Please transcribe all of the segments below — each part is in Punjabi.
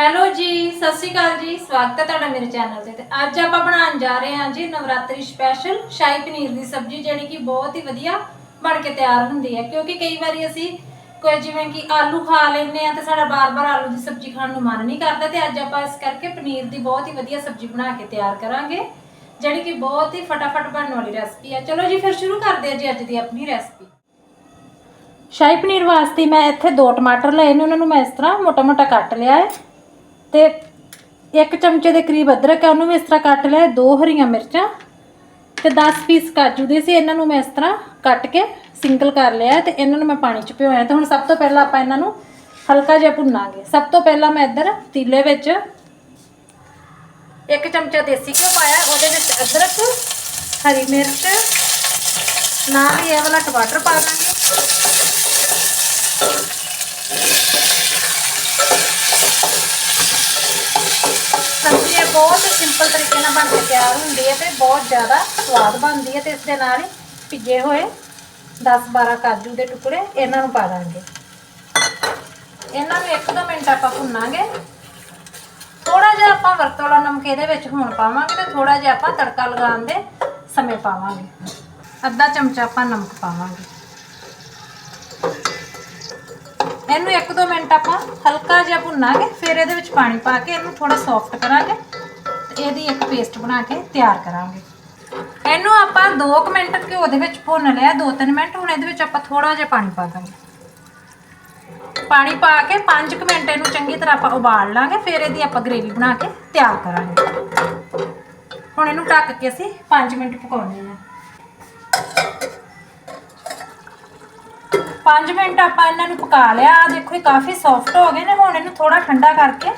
ਹੈਲੋ ਜੀ, ਸਤਿ ਸ਼੍ਰੀ ਅਕਾਲ ਜੀ। ਸਵਾਗਤ ਹੈ ਤੁਹਾਡਾ ਮੇਰੇ ਚੈਨਲ ਤੇ। ਤੇ ਅੱਜ ਆਪਾਂ ਬਣਾਉਣ ਜਾ ਰਹੇ ਹਾਂ ਜੀ ਨਵਰਾਤਰੀ ਸਪੈਸ਼ਲ ਸ਼ਾਹੀ ਪਨੀਰ ਦੀ ਸਬਜ਼ੀ, ਜਿਹੜੀ ਕਿ ਬਹੁਤ ਹੀ ਵਧੀਆ ਬਣ ਕੇ ਤਿਆਰ ਹੁੰਦੀ ਹੈ। ਕਿਉਂਕਿ ਕਈ ਵਾਰੀ ਅਸੀਂ ਕੋਈ ਜਿਵੇਂ ਕਿ ਆਲੂ ਖਾ ਲੈਂਦੇ ਆ ਤੇ ਸਾਡਾ ਬਾਰ-ਬਾਰ ਆਲੂ ਦੀ ਸਬਜ਼ੀ ਖਾਣ ਨੂੰ ਮਨ ਨਹੀਂ ਕਰਦਾ ਤੇ ਅੱਜ ਆਪਾਂ ਇਸ ਕਰਕੇ ਪਨੀਰ ਦੀ ਬਹੁਤ ਹੀ ਵਧੀਆ ਸਬਜ਼ੀ ਬਣਾ ਕੇ ਤਿਆਰ ਕਰਾਂਗੇ, ਜਿਹੜੀ ਕਿ ਬਹੁਤ ਹੀ ਫਟਾਫਟ ਬਣਨ ਵਾਲੀ ਰੈਸਪੀ ਹੈ। ਚਲੋ ਜੀ, ਫਿਰ ਸ਼ੁਰੂ ਕਰਦੇ ਹਾਂ ਜੀ ਅੱਜ ਦੀ ਆਪਣੀ ਰੈਸਪੀ ਸ਼ਾਹੀ ਪਨੀਰ ਵਾਸਤੇ ਮੈਂ ਇੱਥੇ ਦੋ ਟਮਾਟਰ ਲਏ ਨੇ, ਉਹਨਾਂ ਨੂੰ ਮੈਂ ਇਸ ਤਰ੍ਹਾਂ ਮੋਟਾ-ਮੋਟਾ ਕੱਟ ਲਿਆ ਹੈ। ਤੇ ਇੱਕ ਚਮਚੇ ਦੇ ਕਰੀਬ ਅਦਰਕ ਹੈ ਉਹਨੂੰ ਵੀ ਇਸ ਤਰ੍ਹਾਂ ਕੱਟ ਲਿਆ ਦੋ ਹਰੀਆਂ ਮਿਰਚਾਂ ਤੇ 10 ਪੀਸ ਕਾਜੂ ਦੇ ਸੀ, ਇਹਨਾਂ ਨੂੰ ਮੈਂ ਇਸ ਤਰ੍ਹਾਂ ਕੱਟ ਕੇ ਸਿੰਗਲ ਕਰ ਲਿਆ ਹੈ ਤੇ ਇਹਨਾਂ ਨੂੰ ਮੈਂ ਪਾਣੀ 'ਚ ਭਿਓਇਆ। ਤੇ ਹੁਣ ਸਭ ਤੋਂ ਪਹਿਲਾਂ ਆਪਾਂ ਇਹਨਾਂ ਨੂੰ ਹਲਕਾ ਜਿਹਾ ਭੁੰਨਾਂਗੇ। ਸਭ ਤੋਂ ਪਹਿਲਾਂ ਮੈਂ ਇੱਧਰ ਤੀਲੇ ਵਿੱਚ ਇੱਕ ਚਮਚਾ ਦੇਸੀ ਘਿਓ ਪਾਇਆ, ਉਹਦੇ ਵਿੱਚ ਅਦਰਕ, ਹਰੀ ਮਿਰਚ, ਨਾਲ ਹੀ ਇਹ ਵਾਲਾ ਟਮਾਟਰ ਪਾ ਦਾਂਗੇ ਸਬਜ਼ੀ ਇਹ ਬਹੁਤ ਸਿੰਪਲ ਤਰੀਕੇ ਨਾਲ ਬਣ ਕੇ ਤਿਆਰ ਹੁੰਦੀ ਹੈ ਤੇ ਬਹੁਤ ਜ਼ਿਆਦਾ ਸਵਾਦ ਬਣਦੀ ਹੈ ਤੇ ਇਸ ਦੇ ਨਾਲ ਹੀ ਭਿੱਜੇ ਹੋਏ 10-12 ਕਾਜੂ ਦੇ ਟੁਕੜੇ ਇਹਨਾਂ ਨੂੰ ਪਾ ਦਾਂਗੇ। ਇਹਨਾਂ ਨੂੰ 1-2 ਮਿੰਟ ਆਪਾਂ ਭੁੰਨਾਂਗੇ। ਥੋੜਾ ਜਿਹਾ ਆਪਾਂ ਵਰਤੋਂ ਵਾਲਾ ਨਮਕ ਇਹਦੇ ਵਿੱਚ ਹੁਣ ਪਾਵਾਂਗੇ ਤੇ ਥੋੜਾ ਜਿਹਾ ਆਪਾਂ ਤੜਕਾ ਲਗਾਉਣ ਦੇ ਸਮੇਂ ਪਾਵਾਂਗੇ। ਅੱਧਾ ਚਮਚਾ ਆਪਾਂ ਨਮਕ ਪਾਵਾਂਗੇ। ਇਹਨੂੰ 1-2 ਮਿੰਟ ਆਪਾਂ ਹਲਕਾ ਜਿਹਾ ਭੁੰਨਾਂਗੇ, ਫਿਰ ਇਹਦੇ ਵਿੱਚ ਪਾਣੀ ਪਾ ਕੇ ਇਹਨੂੰ ਥੋੜਾ ਸੌਫਟ ਕਰਾਂਗੇ। ਇਹਦੀ ਇੱਕ ਪੇਸਟ ਬਣਾ ਕੇ ਤਿਆਰ ਕਰਾਂਗੇ। ਇਹਨੂੰ ਆਪਾਂ 2 ਮਿੰਟ ਘਿਓ ਦੇ ਵਿੱਚ ਭੁੰਨ ਲਿਆ 2-3 ਮਿੰਟ, ਹੁਣ ਇਹਦੇ ਵਿੱਚ ਆਪਾਂ ਥੋੜਾ ਜਿਹਾ ਪਾਣੀ ਪਾ ਦਾਂਗੇ। ਪਾਣੀ ਪਾ ਕੇ 5 ਮਿੰਟ ਇਹਨੂੰ ਚੰਗੀ ਤਰ੍ਹਾਂ ਆਪਾਂ ਉਬਾਲ ਲਾਂਗੇ, ਫਿਰ ਇਹਦੀ ਆਪਾਂ ਗ੍ਰੇਵੀ ਬਣਾ ਕੇ ਤਿਆਰ ਕਰਾਂਗੇ। ਹੁਣ ਇਹਨੂੰ ਢੱਕ ਕੇ ਅਸੀਂ 5 ਮਿੰਟ ਪਕਾਉਣੇ ਆ। 5 ਮਿੰਟ ਆਪਾਂ ਇਹਨਾਂ ਨੂੰ ਪਕਾ ਲਿਆ। ਆ ਦੇਖੋ ਇਹ ਕਾਫੀ ਸੌਫਟ ਹੋ ਗਏ ਨੇ, ਹੁਣ ਇਹਨੂੰ ਥੋੜਾ ਠੰਡਾ ਕਰਕੇ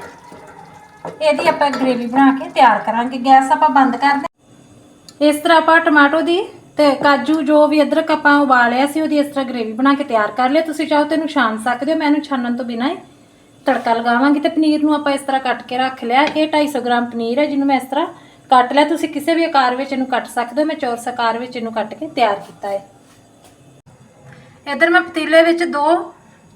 ਇਹਦੀ ਆਪਾਂ ਗ੍ਰੇਵੀ ਬਣਾ ਕੇ ਤਿਆਰ ਕਰਾਂਗੇ। ਗੈਸ ਆਪਾਂ ਬੰਦ ਕਰ ਦੇ ਇਸ ਤਰ੍ਹਾਂ ਆਪਾਂ ਟਮਾਟੋ ਦੀ ਤੇ ਕਾਜੂ, ਜੋ ਵੀ ਅਦਰਕ ਆਪਾਂ ਉਬਾਲਿਆ ਸੀ, ਉਹਦੀ ਇਸ ਤਰ੍ਹਾਂ ਗ੍ਰੇਵੀ ਬਣਾ ਕੇ ਤਿਆਰ ਕਰ ਲਿਆ। ਤੁਸੀਂ ਚਾਹੋ ਤੇ ਇਹਨੂੰ ਛਾਣ ਸਕਦੇ ਹੋ ਮੈਂ ਇਹਨੂੰ ਛਾਣਨ ਤੋਂ ਬਿਨਾਂ ਹੀ ਤੜਕਾ ਲਗਾਵਾਂਗੀ ਤੇ ਪਨੀਰ ਨੂੰ ਆਪਾਂ ਇਸ ਤਰ੍ਹਾਂ ਕੱਟ ਕੇ ਰੱਖ ਲਿਆ। ਇਹ 250 ਗ੍ਰਾਮ ਪਨੀਰ ਹੈ, ਜਿਹਨੂੰ ਮੈਂ ਇਸ ਤਰ੍ਹਾਂ ਕੱਟ ਲਿਆ। ਤੁਸੀਂ ਕਿਸੇ ਵੀ ਆਕਾਰ ਵਿੱਚ ਇਹਨੂੰ ਕੱਟ ਸਕਦੇ ਹੋ। ਮੈਂ ਚੌਰਸ ਆਕਾਰ ਵਿੱਚ ਇਹਨੂੰ ਕੱਟ ਕੇ ਤਿਆਰ ਕੀਤਾ ਹੈ। ਇਧਰ ਮੈਂ ਪਤੀਲੇ ਵਿੱਚ ਦੋ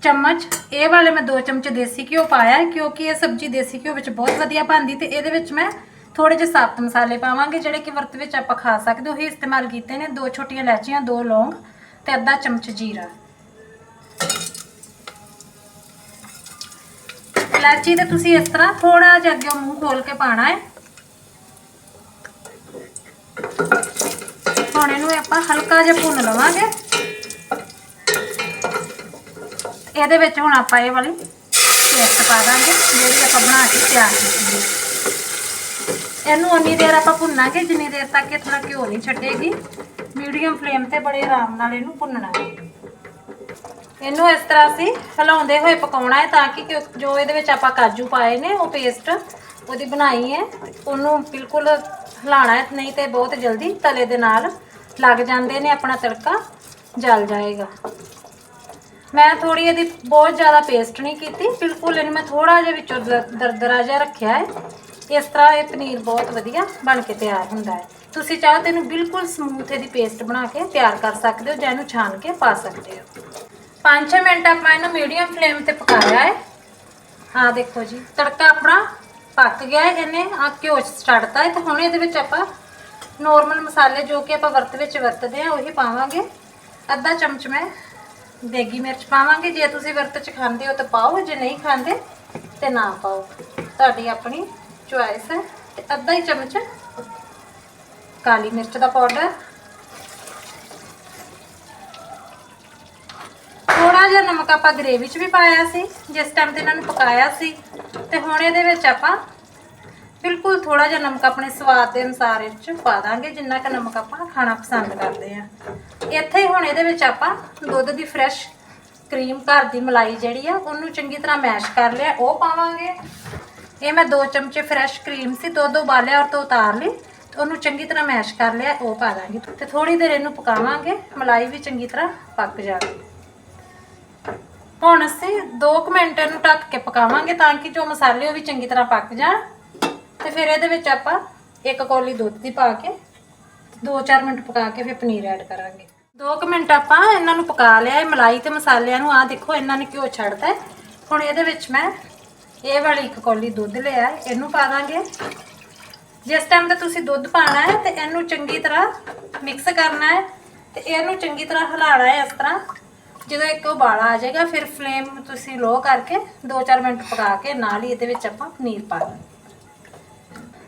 ਚਮਚ, ਇਹ ਵਾਲੇ ਮੈਂ ਦੋ ਚਮਚ ਦੇਸੀ ਘਿਓ ਪਾਇਆ, ਕਿਉਂਕਿ ਇਹ ਸਬਜ਼ੀ ਦੇਸੀ ਘਿਓ ਵਿੱਚ ਬਹੁਤ ਵਧੀਆ ਬਣਦੀ ਤੇ ਇਹਦੇ ਵਿੱਚ ਮੈਂ ਥੋੜੇ ਜਿਹੇ ਸਾਬਤ ਮਸਾਲੇ ਪਾਵਾਂਗੇ, ਜਿਹੜੇ ਕਿ ਵਰਤ ਵਿੱਚ ਆਪਾਂ ਖਾ ਸਕਦੇ ਉਹੀ ਇਸਤੇਮਾਲ ਕੀਤੇ ਨੇ, ਦੋ ਛੋਟੀਆਂ ਇਲਾਚੀਆਂ, ਦੋ ਲੌਂਗ ਤੇ ਅੱਧਾ ਚਮਚ ਜੀਰਾ। ਇਲਾਚੀ ਤੇ ਤੁਸੀਂ ਇਸ ਤਰ੍ਹਾਂ ਥੋੜਾ ਜਿਹਾ ਅੱਗੇ ਮੂੰਹ ਖੋਲ ਕੇ ਪਾਣਾ ਹੈ। ਹੁਣ ਇਹਨੂੰ ਆਪਾਂ ਹਲਕਾ ਜਿਹਾ ਭੁੰਨ ਲਵਾਂਗੇ। ਇਹਦੇ ਵਿੱਚ ਹੁਣ ਆਪਾਂ ਇਹ ਵਾਲੀ ਪੇਸਟ ਪਾ ਦਾਂਗੇ, ਜਿਹੜੀ ਆਪਾਂ ਬਣਾ ਕੇ ਤਿਆਰ ਕੀਤੀ ਹੈ। ਇਹਨੂੰ ਉਨੀ ਦੇਰ ਆਪਾਂ ਭੁੰਨਾਂਗੇ, ਜਿੰਨੀ ਦੇਰ ਤੱਕ ਇਹ ਥੋੜਾ ਘਿਓ ਨਹੀਂ ਛੱਡੇਗੀ। ਮੀਡੀਅਮ ਫਲੇਮ ਤੇ ਬੜੇ ਆਰਾਮ ਨਾਲ ਇਹਨੂੰ ਭੁੰਨਣਾ ਹੈ। ਇਹਨੂੰ ਇਸ ਤਰ੍ਹਾਂ ਅਸੀਂ ਹਿਲਾਉਂਦੇ ਹੋਏ ਪਕਾਉਣਾ ਹੈ, ਤਾਂ ਕਿ ਜੋ ਇਹਦੇ ਵਿੱਚ ਆਪਾਂ ਕਾਜੂ ਪਾਏ ਨੇ, ਉਹ ਪੇਸਟ ਉਹਦੀ ਬਣਾਈ ਹੈ, ਉਹਨੂੰ ਬਿਲਕੁਲ ਹਿਲਾਣਾ ਹੈ, ਨਹੀਂ ਤੇ ਬਹੁਤ ਜਲਦੀ ਤਲੇ ਦੇ ਨਾਲ ਲੱਗ ਜਾਂਦੇ ਨੇ, ਆਪਣਾ ਤੜਕਾ ਜਲ ਜਾਏਗਾ। ਮੈਂ ਥੋੜੀ ਇਹਦੀ ਬਹੁਤ ਜ਼ਿਆਦਾ ਪੇਸਟ ਨਹੀਂ ਕੀਤੀ, ਬਿਲਕੁਲ ਇਹਨੂੰ ਮੈਂ ਥੋੜਾ ਜਿਹਾ ਵਿੱਚੋਂ ਦਰ- ਦਰਦਰਾ ਜਿਹਾ ਰੱਖਿਆ ਹੈ। ਇਸ ਤਰ੍ਹਾਂ ਇਹ ਪਨੀਰ ਬਹੁਤ ਵਧੀਆ ਬਣ ਕੇ ਤਿਆਰ ਹੁੰਦਾ ਹੈ। ਤੁਸੀਂ ਚਾਹੋ ਤਾਂ ਇਹਨੂੰ ਬਿਲਕੁਲ ਸਮੂਥ ਇਹਦੀ ਪੇਸਟ ਬਣਾ ਕੇ ਤਿਆਰ ਕਰ ਸਕਦੇ ਹੋ ਜਾਂ ਇਹਨੂੰ ਛਾਣ ਕੇ ਪਾ ਸਕਦੇ ਹੋ। 5-6 ਮਿੰਟ ਆਪਾਂ ਇਹਨੂੰ ਮੀਡੀਅਮ ਫਲੇਮ ਤੇ ਪਕਾਇਆ ਹੈ। ਹਾਂ ਦੇਖੋ ਜੀ, ਤੜਕਾ ਆਪਣਾ ਪੱਕ ਗਿਆ ਹੈ ਇਹਨੇ ਆ ਘਿਓ ਛੱਡਤਾ ਹੈ ਤੇ ਹੁਣ ਇਹਦੇ ਵਿੱਚ ਆਪਾਂ ਨੋਰਮਲ ਮਸਾਲੇ ਜੋ ਕਿ ਆਪਾਂ ਵਰਤ ਵਿੱਚ ਵਰਤਦੇ ਆ ਉਹੀ ਪਾਵਾਂਗੇ। ਅੱਧਾ ਚਮਚ ਮੈਂ ਦੇਗੀ ਮਿਰਚ ਪਾਵਾਂਗੇ। ਜੇ ਤੁਸੀਂ ਵਰਤ ਚ ਖਾਂਦੇ ਹੋ ਤਾਂ ਪਾਓ, ਜੇ ਨਹੀਂ ਖਾਂਦੇ ਤੇ ਨਾ ਪਾਓ। ਤੁਹਾਡੀ ਆਪਣੀ ਚੁਆਇਸ ਹੈ। ਤੇ ਅੱਧਾ ਹੀ ਚਮਚ ਕਾਲੀ ਮਿਰਚ ਦਾ ਪਾਊਡਰ ਥੋੜਾ ਜਿਹਾ ਨਮਕ ਆਪਾਂ ਗ੍ਰੇਵੀ 'ਚ ਵੀ ਪਾਇਆ ਸੀ, ਜਿਸ ਟਾਈਮ ਤੇ ਇਹਨਾਂ ਨੂੰ ਪਕਾਇਆ ਸੀ। ਤੇ ਹੁਣ ਇਹਦੇ ਵਿੱਚ ਆਪਾਂ ਬਿਲਕੁਲ ਥੋੜਾ ਜਿਹਾ ਨਮਕ ਆਪਣੇ ਸਵਾਦ ਦੇ ਅਨੁਸਾਰ ਇਹ 'ਚ ਪਾ ਦਾਂਗੇ, ਜਿੰਨਾ ਕੁ ਨਮਕ ਆਪਾਂ ਖਾਣਾ ਪਸੰਦ ਕਰਦੇ ਆ ਇੱਥੇ ਹੀ ਹੁਣ ਇਹਦੇ ਵਿੱਚ ਆਪਾਂ ਦੁੱਧ ਦੀ ਫਰੈਸ਼ ਕਰੀਮ ਘਰ ਦੀ ਮਲਾਈ ਜਿਹੜੀ ਆ, ਉਹਨੂੰ ਚੰਗੀ ਤਰ੍ਹਾਂ ਮੈਸ਼ ਕਰ ਲਿਆ, ਉਹ ਪਾਵਾਂਗੇ। ਇਹ ਮੈਂ 2 ਚਮਚੇ ਫਰੈਸ਼ ਕਰੀਮ ਸੀ, ਦੁੱਧ ਉਬਾਲਿਆ ਔਰ ਤੋਂ ਉਤਾਰ ਲਈ, ਤੇ ਉਹਨੂੰ ਚੰਗੀ ਤਰ੍ਹਾਂ ਮੈਸ਼ ਕਰ ਲਿਆ, ਉਹ ਪਾ ਦਾਂਗੇ। ਤੇ ਥੋੜੀ ਦੇਰ ਇਹਨੂੰ ਪਕਾਵਾਂਗੇ, ਮਲਾਈ ਵੀ ਚੰਗੀ ਤਰ੍ਹਾਂ ਪੱਕ ਜਾਵੇ। ਹੁਣ ਅਸੀਂ 2 ਮਿੰਟ ਇਹਨੂੰ ਢੱਕ ਕੇ ਪਕਾਵਾਂਗੇ, ਤਾਂ ਕਿ ਜੋ ਮਸਾਲੇ ਉਹ ਵੀ ਚੰਗੀ ਤਰ੍ਹਾਂ ਪੱਕ ਜਾਣ। ਤੇ ਫਿਰ ਇਹਦੇ ਵਿੱਚ ਆਪਾਂ ਇੱਕ ਕੌਲੀ ਦੁੱਧ ਦੀ ਪਾ ਕੇ 2-4 ਮਿੰਟ ਪਕਾ ਕੇ ਫਿਰ ਪਨੀਰ ਐਡ ਕਰਾਂਗੇ। 2 ਮਿੰਟ ਆਪਾਂ ਇਹਨਾਂ ਨੂੰ ਪਕਾ ਲਿਆ, ਇਹ ਮਲਾਈ ਤੇ ਮਸਾਲਿਆਂ ਨੂੰ ਆ ਦੇਖੋ ਇਹਨਾਂ ਨੇ ਘਿਓ ਛੱਡਦਾ ਹੁਣ ਇਹਦੇ ਵਿੱਚ ਮੈਂ ਇਹ ਵਾਲੀ ਇੱਕ ਕੌਲੀ ਦੁੱਧ ਲਿਆ, ਇਹਨੂੰ ਪਾ ਦਾਂਗੇ। ਜਿਸ ਟਾਈਮ ਤੇ ਤੁਸੀਂ ਦੁੱਧ ਪਾਣਾ ਹੈ ਤੇ ਇਹਨੂੰ ਚੰਗੀ ਤਰ੍ਹਾਂ ਮਿਕਸ ਕਰਨਾ ਹੈ ਤੇ ਇਹਨੂੰ ਚੰਗੀ ਤਰ੍ਹਾਂ ਹਿਲਾਣਾ ਹੈ ਇਸ ਤਰ੍ਹਾਂ। ਜਦੋਂ ਇੱਕ ਉਬਾਲਾ ਆ ਜਾਏਗਾ, ਫਿਰ ਫਲੇਮ ਤੁਸੀਂ ਲੋ ਕਰਕੇ 2-4 ਮਿੰਟ ਪਕਾ ਕੇ ਨਾਲ ਹੀ ਇਹਦੇ ਵਿੱਚ ਆਪਾਂ ਪਨੀਰ ਪਾ ਦਾਂਗੇ।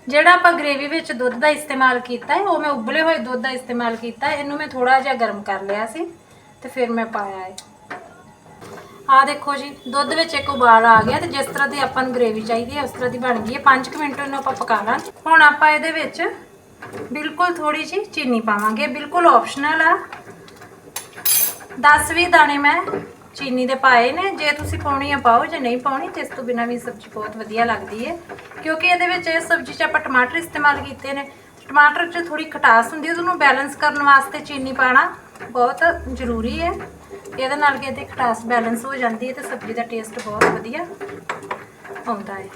ਜਿਹੜਾ ਆਪਾਂ ਗ੍ਰੇਵੀ ਵਿੱਚ ਦੁੱਧ ਦਾ ਇਸਤੇਮਾਲ ਕੀਤਾ ਹੈ, ਉਹ ਮੈਂ ਉਬਲੇ ਹੋਏ ਦੁੱਧ ਦਾ ਇਸਤੇਮਾਲ ਕੀਤਾ ਹੈ, ਇਹਨੂੰ ਮੈਂ ਥੋੜਾ ਜਿਹਾ ਗਰਮ ਕਰ ਲਿਆ ਸੀ ਤੇ ਫਿਰ ਮੈਂ ਪਾਇਆ ਹੈ। ਆ ਦੇਖੋ ਜੀ, ਦੁੱਧ ਵਿੱਚ ਇੱਕ ਉਬਾਲ ਆ ਗਿਆ ਤੇ ਜਿਸ ਤਰ੍ਹਾਂ ਦੀ ਆਪਾਂ ਨੂੰ ਗ੍ਰੇਵੀ ਚਾਹੀਦੀ ਹੈ, ਉਸ ਤਰ੍ਹਾਂ ਦੀ ਬਣ ਗਈ ਹੈ। 5 ਮਿੰਟ ਇਹਨੂੰ ਆਪਾਂ ਪਕਾਵਾਂਗੇ ਹੁਣ ਆਪਾਂ ਇਹਦੇ ਵਿੱਚ ਬਿਲਕੁਲ ਥੋੜੀ ਜਿਹੀ ਚੀਨੀ ਪਾਵਾਂਗੇ ਬਿਲਕੁਲ ਆਪਸ਼ਨਲ ਆ। 10 20 ਦਾਣੇ ਮੈਂ ਚੀਨੀ ਦੇ ਪਾਏ ਨੇ, ਜੇ ਤੁਸੀਂ ਪਾਉਣੀ ਆ ਪਾਓ, ਜੇ ਨਹੀਂ ਪਾਉਣੀ ਤੇ ਇਸ ਤੋਂ ਬਿਨਾਂ ਵੀ ਸਬਜ਼ੀ ਬਹੁਤ ਵਧੀਆ ਲੱਗਦੀ ਹੈ। ਕਿਉਂਕਿ ਇਹਦੇ ਵਿੱਚ ਇਹ ਸਬਜ਼ੀ 'ਚ ਆਪਾਂ ਟਮਾਟਰ ਇਸਤੇਮਾਲ ਕੀਤੇ ਨੇ। ਟਮਾਟਰ 'ਚ ਥੋੜੀ ਖਟਾਸ ਹੁੰਦੀ ਹੈ, ਉਹਨੂੰ ਬੈਲੈਂਸ ਕਰਨ ਵਾਸਤੇ ਚੀਨੀ ਪਾਣਾ ਬਹੁਤ ਜ਼ਰੂਰੀ ਹੈ। ਇਹਦੇ ਨਾਲ ਕਿ ਇਹਦੀ ਖਟਾਸ ਬੈਲੈਂਸ ਹੋ ਜਾਂਦੀ ਹੈ ਤੇ ਸਬਜ਼ੀ ਦਾ ਟੇਸਟ ਬਹੁਤ ਵਧੀਆ ਆਉਂਦਾ ਹੈ।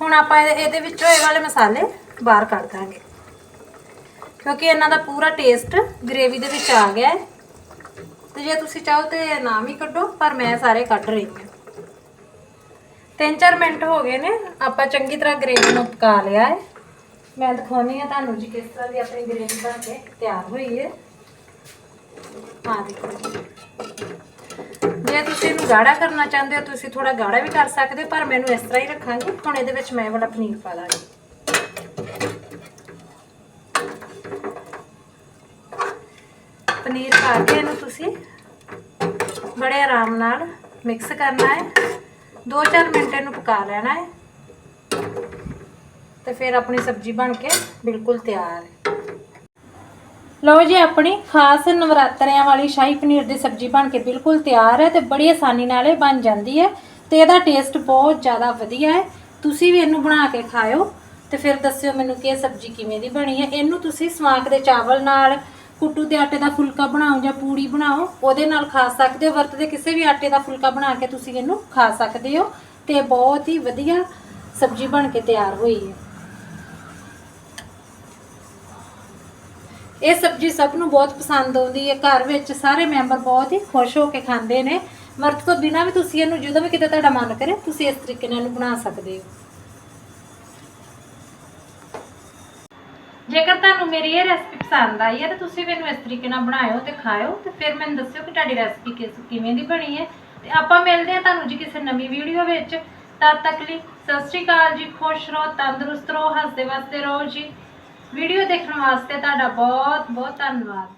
ਹੁਣ ਆਪਾਂ ਇਹ- ਇਹਦੇ ਵਿੱਚੋਂ ਇਹ ਵਾਲੇ ਮਸਾਲੇ ਬਾਹਰ ਕੱਢ ਦਾਂਗੇ। ਕਿਉਂਕਿ ਇਹਨਾਂ ਦਾ ਪੂਰਾ ਟੇਸਟ ਗ੍ਰੇਵੀ ਦੇ ਵਿੱਚ ਆ ਗਿਆ ਹੈ। ਤੇ ਜੇ ਤੁਸੀਂ ਚਾਹੋ ਤੇ ਨਾ ਵੀ ਕੱਢੋ, ਪਰ ਮੈਂ ਸਾਰੇ ਕੱਢ ਰਹੀ ਹਾਂ। ਤਿੰਨ ਚਾਰ ਮਿੰਟ ਹੋ ਗਏ ਨੇ, ਆਪਾਂ ਚੰਗੀ ਤਰ੍ਹਾਂ ਗ੍ਰੇਵੀ ਨੂੰ ਪਕਾ ਲਿਆ ਹੈ। ਮੈਂ ਦਿਖਾਉਣੀ ਆ ਤੁਹਾਨੂੰ ਜੀ ਕਿਸ ਤਰ੍ਹਾਂ ਦੀ ਆਪਣੀ ਗ੍ਰੇਵੀ ਬਣ ਕੇ ਤਿਆਰ ਹੋਈ ਹੈ। ਹਾਂ ਦੇਖੋ ਜੇ। ਤੁਸੀਂ ਇਹਨੂੰ ਗਾੜਾ ਕਰਨਾ ਚਾਹੁੰਦੇ ਹੋ, ਤੁਸੀਂ ਥੋੜਾ ਗਾੜਾ ਵੀ ਕਰ ਸਕਦੇ ਹੋ, ਪਰ ਮੈਨੂੰ ਇਸ ਤਰ੍ਹਾਂ ਹੀ ਰੱਖਾਂਗੀ। ਹੁਣ ਇਹਦੇ ਵਿੱਚ ਮੈਂ ਇਹ ਵਾਲਾ ਪਨੀਰ ਪਾ ਦਾਂਗੀ ਪਨੀਰ ਪਾ ਕੇ ਇਹਨੂੰ ਤੁਸੀਂ ਬੜੇ ਆਰਾਮ ਨਾਲ ਮਿਕਸ ਕਰਨਾ ਹੈ। 2-4 ਮਿੰਟ ਇਹਨੂੰ ਪਕਾ ਲੈਣਾ ਹੈ। ਤੇ ਫਿਰ ਆਪਣੀ ਸਬਜ਼ੀ ਬਣ ਕੇ ਬਿਲਕੁਲ ਤਿਆਰ ਹੈ। ਲਓ ਜੀ, ਆਪਣੀ ਖਾਸ ਨਵਰਾਤਰਿਆਂ ਵਾਲੀ ਸ਼ਾਹੀ ਪਨੀਰ ਦੀ ਸਬਜ਼ੀ ਬਣ ਕੇ ਬਿਲਕੁਲ ਤਿਆਰ ਹੈ ਤੇ ਬੜੀ ਆਸਾਨੀ ਨਾਲ ਇਹ ਬਣ ਜਾਂਦੀ ਹੈ ਤੇ ਇਹਦਾ ਟੇਸਟ ਬਹੁਤ ਜ਼ਿਆਦਾ ਵਧੀਆ ਹੈ। ਤੁਸੀਂ ਵੀ ਇਹਨੂੰ ਬਣਾ ਕੇ ਖਾਓ ਤੇ ਫਿਰ ਦੱਸਿਓ ਮੈਨੂੰ ਕਿ ਇਹ ਸਬਜ਼ੀ ਕਿਵੇਂ ਦੀ ਬਣੀ ਹੈ। ਇਹਨੂੰ ਤੁਸੀਂ ਸਵਾਂਕ ਦੇ ਚਾਵਲ ਨਾਲ ਕੁੱਟੂ ਦੇ ਆਟੇ ਦਾ ਫੁਲਕਾ ਬਣਾਓ ਜਾਂ ਪੂੜੀ ਬਣਾਓ, ਉਹਦੇ ਨਾਲ ਖਾ ਸਕਦੇ ਹੋ। ਵਰਤ ਦੇ ਕਿਸੇ ਵੀ ਆਟੇ ਦਾ ਫੁਲਕਾ ਬਣਾ ਕੇ ਤੁਸੀਂ ਇਹਨੂੰ ਖਾ ਸਕਦੇ ਹੋ ਤੇ ਬਹੁਤ ਹੀ ਵਧੀਆ ਸਬਜ਼ੀ ਬਣ ਕੇ ਤਿਆਰ ਹੋਈ ਹੈ। ਇਹ ਸਬਜ਼ੀ ਸਭ ਨੂੰ ਬਹੁਤ ਪਸੰਦ ਆਉਂਦੀ ਹੈ। ਘਰ ਵਿੱਚ ਸਾਰੇ ਮੈਂਬਰ ਬਹੁਤ ਹੀ ਖੁਸ਼ ਹੋ ਕੇ ਖਾਂਦੇ ਨੇ। ਵਰਤ ਤੋਂ ਬਿਨਾਂ ਵੀ ਤੁਸੀਂ ਇਹਨੂੰ ਜਦੋਂ ਵੀ ਕਿਤੇ ਤੁਹਾਡਾ ਮਨ ਕਰੇ, ਤੁਸੀਂ ਇਸ ਤਰੀਕੇ ਨਾਲ ਇਹਨੂੰ ਬਣਾ ਸਕਦੇ ਹੋ। ਜੇਕਰ ਤੁਹਾਨੂੰ ਮੇਰੀ ਇਹ ਰੈਸਪੀ ਪਸੰਦ ਆਈ ਹੈ, ਤਾਂ ਤੁਸੀਂ ਮੈਨੂੰ ਇਸ ਤਰੀਕੇ ਨਾਲ ਬਣਾਇਓ ਤੇ ਖਾਇਓ ਤੇ ਫਿਰ ਮੈਨੂੰ ਦੱਸਿਓ ਕਿ ਤੁਹਾਡੀ ਰੈਸਪੀ ਕਿਸ, ਕਿਵੇਂ ਦੀ ਬਣੀ ਹੈ। ਤੇ ਆਪਾਂ ਮਿਲਦੇ ਹਾਂ ਤੁਹਾਨੂੰ ਜੀ ਕਿਸੇ ਨਵੀਂ ਵੀਡੀਓ ਵਿੱਚ। ਤਦ ਤੱਕ ਲਈ ਸਤਿ ਸ਼੍ਰੀ ਅਕਾਲ ਜੀ, ਖੁਸ਼ ਰਹੋ, ਤੰਦਰੁਸਤ ਰਹੋ ਹੱਸਦੇ ਵਸਦੇ ਰਹੋ ਜੀ। ਵੀਡੀਓ ਦੇਖਣ ਵਾਸਤੇ ਤੁਹਾਡਾ ਬਹੁਤ ਬਹੁਤ ਧੰਨਵਾਦ।